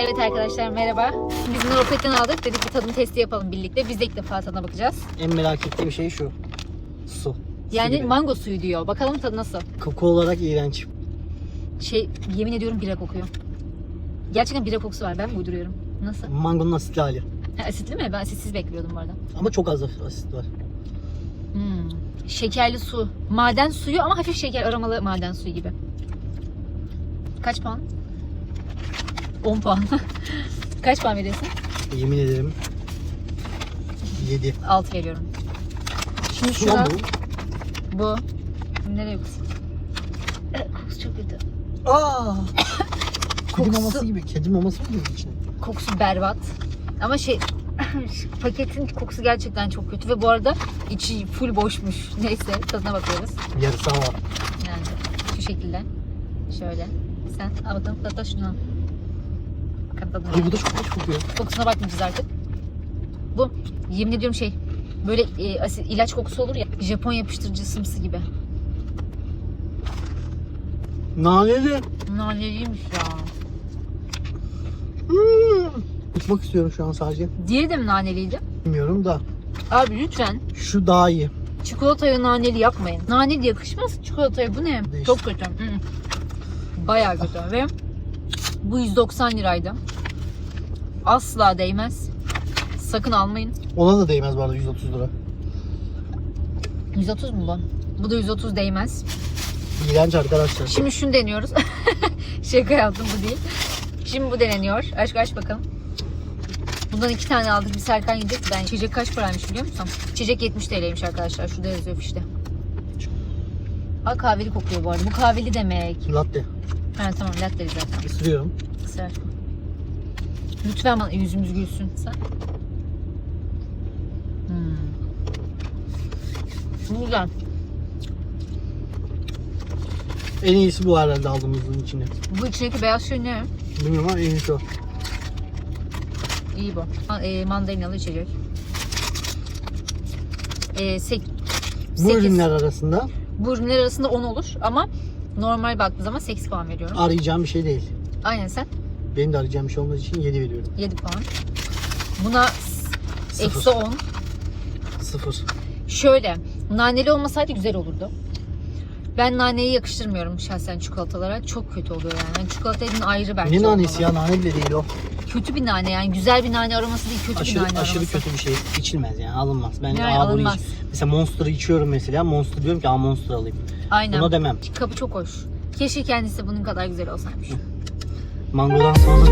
Evet arkadaşlar merhaba. Biz Neuropet'ten aldık. Dedik bir tadım testi yapalım birlikte. Biz de ilk defa tadına bakacağız. En merak ettiğim şey şu. Su. Su Yani gibi. mango suyu diyor. Bakalım tadı nasıl? Koku olarak iğrenç. Şey yemin ediyorum bira kokuyor. Gerçekten bira kokusu var. Ben mi uyduruyorum? Nasıl? Mangonun asitli hali. Ha, asitli mi? Ben asitsiz bekliyordum bu arada. Ama çok az asit var. Hmm. Şekerli su. Maden suyu ama hafif şeker aromalı maden suyu gibi. Kaç puan? 10 puan. Kaç puan veriyorsun? Yemin ederim. 7. 6 veriyorum. Şimdi şuna lan bu. bu. Nereye kız? Kokusu çok kötü. Aa! Kedi Kokusu- maması gibi. Kedi maması mı gibi içine? Kokusu berbat. Ama şey paketin kokusu gerçekten çok kötü ve bu arada içi full boşmuş. Neyse tadına bakıyoruz. Yarısı hava. Yani şu şekilde. Şöyle. Sen al bakalım şunu. Bakalım tadına. Ay bu da çok hoş kokuyor. Kokusuna bakmayacağız artık. Bu yemin ediyorum şey böyle e, asit, ilaç kokusu olur ya Japon yapıştırıcı sımsı gibi. Naneli. Naneliymiş ya. Hmm. Uçmak istiyorum şu an sadece. Diğeri de mi naneliydi? Bilmiyorum da. Abi lütfen Şu daha iyi. çikolataya naneli yapmayın. Naneli yakışmaz çikolataya bu ne? Değişik. Çok kötü. Hı hı. Bayağı kötü ve bu 190 liraydı. Asla değmez. Sakın almayın. Ona da değmez bu arada 130 lira. 130 mu bu? Bu da 130 değmez. İğrenç arkadaşlar. Şimdi şunu deniyoruz. Şaka yaptım bu değil. Şimdi bu deneniyor. Aç aç bakalım. Bundan iki tane aldık. Bir Serkan yiyecek. Ben içecek kaç paraymış biliyor musun? İçecek 70 TL'ymiş arkadaşlar. Şurada yazıyor işte. Aa kahveli kokuyor bu arada. Bu kahveli demek. Latte. Ha tamam latte zaten. Isırıyorum. Sıra. Lütfen bana yüzümüz gülsün. Sen. Hmm. Güzel. En iyisi bu herhalde aldığımızın içinde. Bu içindeki beyaz şey ne? Bilmiyorum ama en iyisi o. İyi bu. Ha, e, mandalinalı içecek. E, sek, Bu sekiz. ürünler arasında Bu ürünler arasında 10 olur ama normal baktığın zaman 8 puan veriyorum. arayacağım bir şey değil. Aynen sen Benim de arayacağım bir şey olmadığı için 7 veriyorum. 7 puan. Buna s- eksi Sıfır. 10. Sıfır. Şöyle naneli olmasaydı güzel olurdu. Ben naneyi yakıştırmıyorum şahsen çikolatalara. Çok kötü oluyor yani. yani çikolatayın ayrı belki Ne nanesi olmalı. ya? Nane bile değil o. Kötü bir nane yani. Güzel bir nane aroması değil kötü bir Aşırı, nane aşırı aroması. kötü bir şey. İçilmez yani alınmaz. Ben Yani aa, bunu alınmaz. iç- Mesela Monster'ı içiyorum mesela. Monster diyorum ki aa Monster alayım. Aynen. Buna demem. Kapı çok hoş. Keşke kendisi bunun kadar güzel olsaymış. Mangodan sonra